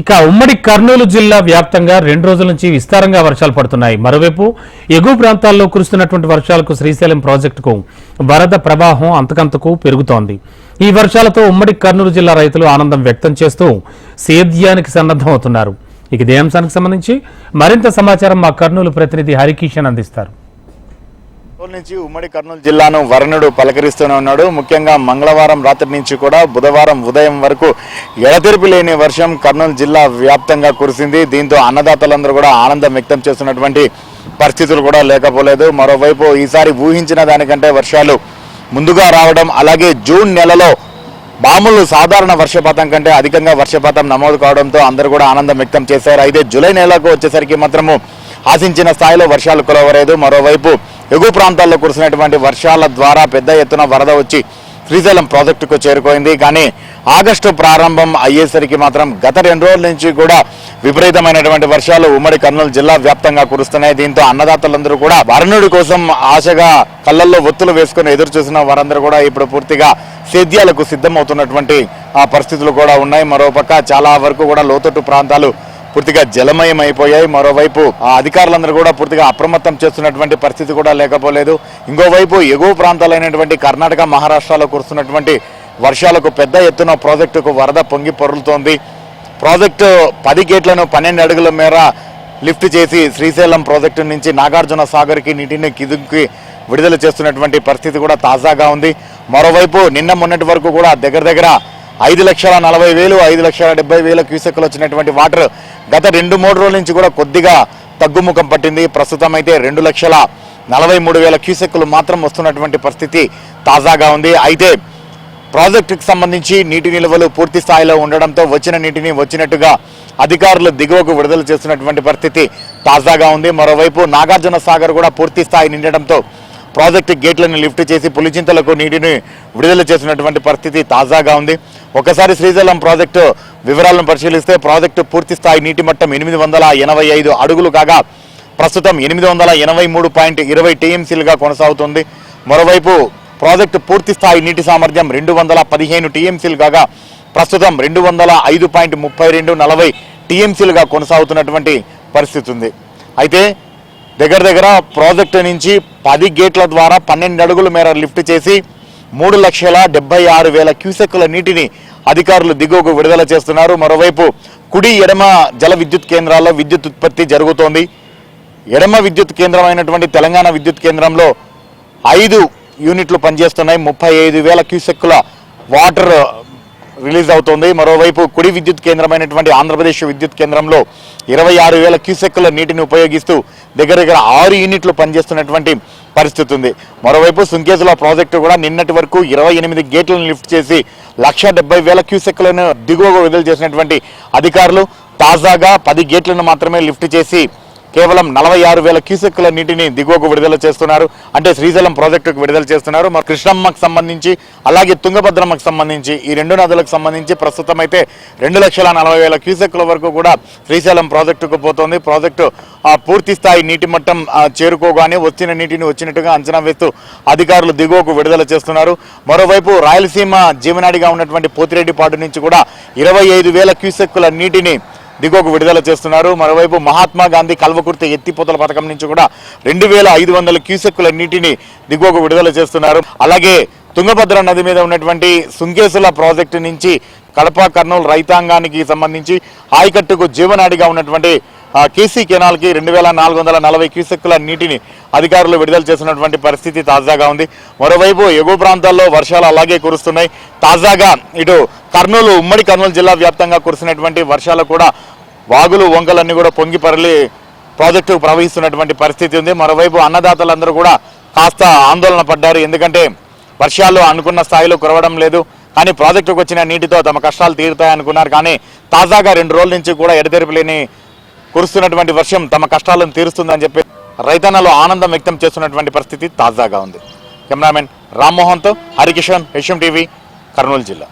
ఇక ఉమ్మడి కర్నూలు జిల్లా వ్యాప్తంగా రెండు రోజుల నుంచి విస్తారంగా వర్షాలు పడుతున్నాయి. మరోవైపు ఎగువ ప్రాంతాల్లో కురుస్తున్నటువంటి వర్షాలకు శ్రీశైలం ప్రాజెక్టుకు వరద ప్రవాహం అంతకంతకు పెరుగుతోంది. ఈ వర్షాలతో ఉమ్మడి కర్నూలు జిల్లా రైతులు ఆనందం వ్యక్తం చేస్తూ సేద్యానికి సన్నద్ధమవుతున్నారు ఇక ఇదే సంబంధించి మరింత సమాచారం మా కర్నూలు ప్రతినిధి హరికిషన్ అందిస్తారు. నుంచి ఉమ్మడి కర్నూలు జిల్లాను వరుణుడు పలకరిస్తూనే ఉన్నాడు. ముఖ్యంగా మంగళవారం రాత్రి నుంచి కూడా బుధవారం ఉదయం వరకు ఎడతెరిపి లేని వర్షం కర్నూలు జిల్లా వ్యాప్తంగా కురిసింది. దీంతో అన్నదాతలందరూ కూడా ఆనందం వ్యక్తం చేస్తున్నటువంటి పరిస్థితులు కూడా లేకపోలేదు. మరోవైపు ఈసారి ఊహించిన దానికంటే వర్షాలు ముందుగా రావడం అలాగే జూన్ నెలలో మామూలు సాధారణ వర్షపాతం కంటే అధికంగా వర్షపాతం నమోదు కావడంతో అందరూ కూడా ఆనందం వ్యక్తం చేశారు. అయితే జూలై నెలకు వచ్చేసరికి మాత్రము ఆశించిన స్థాయిలో వర్షాలు కురవలేదు. మరోవైపు ఎగువ ప్రాంతాల్లో కురిసినటువంటి వర్షాల ద్వారా పెద్ద ఎత్తున వరద వచ్చి శ్రీశైలం ప్రాజెక్టుకు చేరుకోయింది. కానీ ఆగస్టు ప్రారంభం అయ్యేసరికి మాత్రం గత రెండు రోజుల నుంచి కూడా విపరీతమైనటువంటి వర్షాలు ఉమ్మడి కర్నూలు జిల్లా వ్యాప్తంగా కురుస్తున్నాయి. దీంతో అన్నదాతలందరూ కూడా వరుణుడి కోసం ఆశగా కళ్ళల్లో ఒత్తులు వేసుకుని ఎదురు చూసిన వారందరూ కూడా ఇప్పుడు పూర్తిగా సేద్యాలకు సిద్ధమవుతున్నటువంటి ఆ పరిస్థితులు కూడా ఉన్నాయి. మరోపక్క చాలా వరకు కూడా లోతట్టు ప్రాంతాలు పూర్తిగా జలమయం అయిపోయాయి మరోవైపు ఆ అధికారులందరూ కూడా పూర్తిగా అప్రమత్తం చేస్తున్నటువంటి పరిస్థితి కూడా లేకపోలేదు. ఇంకోవైపు ఎగువ ప్రాంతాలైనటువంటి కర్ణాటక మహారాష్ట్రలో కురుస్తున్నటువంటి వర్షాలకు పెద్ద ఎత్తున ప్రాజెక్టుకు వరద పొంగి పొరులుతోంది. ప్రాజెక్టు పది గేట్లను పన్నెండు అడుగుల మేర లిఫ్ట్ చేసి శ్రీశైలం ప్రాజెక్టు నుంచి నాగార్జున సాగర్కి నీటిని కిదుకి విడుదల చేస్తున్నటువంటి పరిస్థితి కూడా తాజాగా ఉంది. మరోవైపు నిన్న మొన్నటి వరకు కూడా దగ్గర దగ్గర ఐదు లక్షల నలభై వేలు ఐదు లక్షల డెబ్బై వేల క్యూసెక్లు వచ్చినటువంటి వాటర్ గత రెండు మూడు రోజుల నుంచి కూడా కొద్దిగా తగ్గుముఖం పట్టింది. ప్రస్తుతం అయితే రెండు లక్షల నలభై మూడు వేల క్యూసెక్లు మాత్రం వస్తున్నటువంటి పరిస్థితి తాజాగా ఉంది. అయితే ప్రాజెక్టుకు సంబంధించి నీటి నిల్వలు పూర్తి స్థాయిలో ఉండడంతో వచ్చిన నీటిని వచ్చినట్టుగా అధికారులు దిగువకు విడుదల చేస్తున్నటువంటి పరిస్థితి తాజాగా ఉంది. మరోవైపు నాగార్జున సాగర్ కూడా పూర్తి స్థాయి నిండడంతో ప్రాజెక్టు గేట్లను లిఫ్ట్ చేసి పులిచింతలకు నీటిని విడుదల చేసినటువంటి పరిస్థితి తాజాగా ఉంది. ఒకసారి శ్రీశైలం ప్రాజెక్టు వివరాలను పరిశీలిస్తే ప్రాజెక్టు పూర్తి స్థాయి నీటి మట్టం ఎనిమిది వందల ఎనభై ఐదు అడుగులు కాగా ప్రస్తుతం ఎనిమిది వందల ఎనభై మూడు పాయింట్ ఇరవై టీఎంసీలుగా కొనసాగుతుంది. మరోవైపు ప్రాజెక్టు పూర్తి స్థాయి నీటి సామర్థ్యం రెండు వందల పదిహేను టీఎంసీలు కాగా ప్రస్తుతం రెండు వందల ఐదు పాయింట్ ముప్పై రెండు నలభై టీఎంసీలుగా కొనసాగుతున్నటువంటి పరిస్థితి ఉంది అయితే దగ్గర దగ్గర ప్రాజెక్టు నుంచి పది గేట్ల ద్వారా పన్నెండు అడుగుల మేర లిఫ్ట్ చేసి మూడు లక్షల డెబ్బై ఆరు వేల క్యూసెక్కుల నీటిని అధికారులు దిగువకు విడుదల చేస్తున్నారు. మరోవైపు కుడి ఎడమ జల విద్యుత్ కేంద్రాల్లో విద్యుత్ ఉత్పత్తి జరుగుతోంది. ఎడమ విద్యుత్ కేంద్రం అయినటువంటి తెలంగాణ విద్యుత్ కేంద్రంలో ఐదు యూనిట్లు పనిచేస్తున్నాయి. ముప్పై ఐదు వేల క్యూసెక్కుల వాటర్ రిలీజ్ అవుతోంది. మరోవైపు కుడి విద్యుత్ కేంద్రమైనటువంటి ఆంధ్రప్రదేశ్ విద్యుత్ కేంద్రంలో ఇరవై ఆరు వేల క్యూసెక్కుల నీటిని ఉపయోగిస్తూ దగ్గర దగ్గర ఆరు యూనిట్లు పనిచేస్తున్నటువంటి పరిస్థితి ఉంది. మరోవైపు సుంకేజుల ప్రాజెక్టు కూడా నిన్నటి వరకు ఇరవై ఎనిమిది గేట్లను లిఫ్ట్ చేసి లక్ష డెబ్బై వేల క్యూసెక్కులను దిగువకు విడుదల చేసినటువంటి అధికారులు తాజాగా పది గేట్లను మాత్రమే లిఫ్ట్ చేసి కేవలం నలభై ఆరు వేల క్యూసెక్కుల నీటిని దిగువకు విడుదల చేస్తున్నారు. అంటే శ్రీశైలం ప్రాజెక్టుకు విడుదల చేస్తున్నారు. మరి కృష్ణమ్మకు సంబంధించి అలాగే తుంగభద్రమ్మకు సంబంధించి ఈ రెండు నదులకు సంబంధించి ప్రస్తుతం అయితే రెండు లక్షల నలభై వేల క్యూసెక్కుల వరకు కూడా శ్రీశైలం ప్రాజెక్టుకు పోతోంది. ప్రాజెక్టు పూర్తి స్థాయి నీటి మట్టం చేరుకోగానే వచ్చిన నీటిని వచ్చినట్టుగా అంచనా వేస్తూ అధికారులు దిగువకు విడుదల చేస్తున్నారు. మరోవైపు రాయలసీమ జీవనాడిగా ఉన్నటువంటి పోతిరెడ్డిపాడు నుంచి కూడా ఇరవై ఐదు వేల క్యూసెక్కుల నీటిని దిగువకు విడుదల చేస్తున్నారు. మరోవైపు మహాత్మా గాంధీ కల్వకుర్తి ఎత్తిపోతల పథకం నుంచి కూడా రెండు వేల ఐదు వందల క్యూసెక్కుల నీటిని దిగువకు విడుదల చేస్తున్నారు. అలాగే తుంగభద్ర నది మీద ఉన్నటువంటి సుంకేసుల ప్రాజెక్టు నుంచి కడప కర్నూలు రైతాంగానికి సంబంధించి ఆయకట్టుకు జీవనాడిగా ఉన్నటువంటి కేసీ కెనాల్కి రెండు వేల నాలుగు వందల నలభై క్యూసెక్కుల నీటిని అధికారులు విడుదల చేసినటువంటి పరిస్థితి తాజాగా ఉంది. మరోవైపు ఎగువ ప్రాంతాల్లో వర్షాలు అలాగే కురుస్తున్నాయి. తాజాగా ఇటు కర్నూలు ఉమ్మడి కర్నూలు జిల్లా వ్యాప్తంగా కురిసినటువంటి వర్షాలు కూడా వాగులు వంకలన్నీ కూడా పొంగి పరలి ప్రవహిస్తున్నటువంటి పరిస్థితి ఉంది. మరోవైపు అన్నదాతలందరూ కూడా కాస్త ఆందోళన పడ్డారు. ఎందుకంటే వర్షాలు అనుకున్న స్థాయిలో కురవడం లేదు. కానీ ప్రాజెక్టుకు వచ్చిన నీటితో తమ కష్టాలు తీరుతాయనుకున్నారు. కానీ తాజాగా రెండు రోజుల నుంచి కూడా ఎడతెరిపి లేని కురుస్తున్నటువంటి వర్షం తమ కష్టాలను తీరుస్తుందని చెప్పి రైతన్నలు ఆనందం వ్యక్తం చేస్తున్నటువంటి పరిస్థితి తాజాగా ఉంది. కెమెరామెన్ రామ్మోహన్తో హరికిషన్ హెచ్ఎం టీవీ కర్నూలు జిల్లా.